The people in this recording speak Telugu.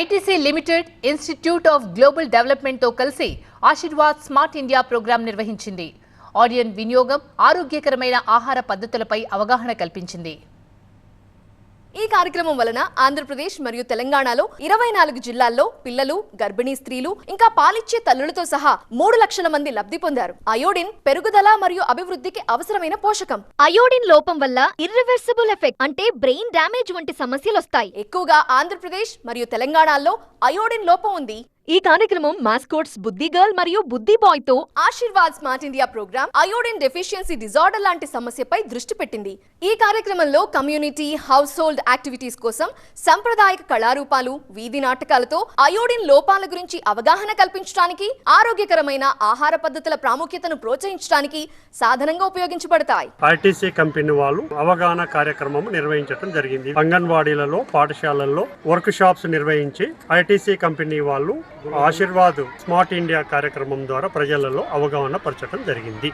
I T C limited institute of global డెవలప్మెంట్తో కలిసి ఆశీర్వాద్ స్మార్ట్ ఇండియా ప్రోగ్రాం నిర్వహించింది. ఆడియన్ వినియోగం ఆరోగ్యకరమైన ఆహార పద్ధతులపై అవగాహన కల్పించింది. కార్యక్రమం వలన ఆంధ్రప్రదేశ్ మరియు తెలంగాణలో ఇరవై నాలుగు జిల్లాల్లో పిల్లలు గర్భిణీ స్త్రీలు ఇంకా పాలిచ్చే తల్లులతో సహా మూడు లక్షల మంది లబ్ధి పొందారు. అయోడిన్ పెరుగుదల మరియు అభివృద్ధికి అవసరమైన పోషకం. అయోడిన్ లోపం వల్ల ఇర్రివర్సిబుల్ ఎఫెక్ట్ అంటే బ్రెయిన్ డ్యామేజ్ వంటి సమస్యలు వస్తాయి ఎక్కువగా ఆంధ్రప్రదేశ్ మరియు తెలంగాణలో అయోడిన్ లోపం ఉంది. ఈ కార్యక్రమం మాస్కోట్స్ బుద్ధి గర్ల్ మరియు బుద్ధి బాయ్తో Aashirvaad smart India programme iodine deficiency disorder లాంటి సమస్యపై దృష్టి పెట్టింది. ఈ కార్యక్రమంలో కమ్యూనిటీ హౌస్ హోల్డ్ యాక్టివిటీస్ కోసం సంప్రదాయక కళారూపాలు వీధి నాటకాలతో అయోడిన్ లోపాల గురించి అవగాహన కల్పించడానికి ఆరోగ్యకరమైన ఆహార పద్ధతుల ప్రాముఖ్యతను ప్రోత్సహించడానికి సాధనంగా ఉపయోగించబడతాయి. ఆర్టీసీ కంపెనీ వాళ్ళు అవగాహన కార్యక్రమం నిర్వహించడం జరిగింది. అంగన్వాడీలలో పాఠశాలల్లో వర్క్ షాప్స్ నిర్వహించి ఐటీసీ కంపెనీ వాళ్ళు ఆశీర్వాద్ స్మార్ట్ ఇండియా కార్యక్రమం ద్వారా ప్రజలలో అవగాహన పరచడం జరిగింది.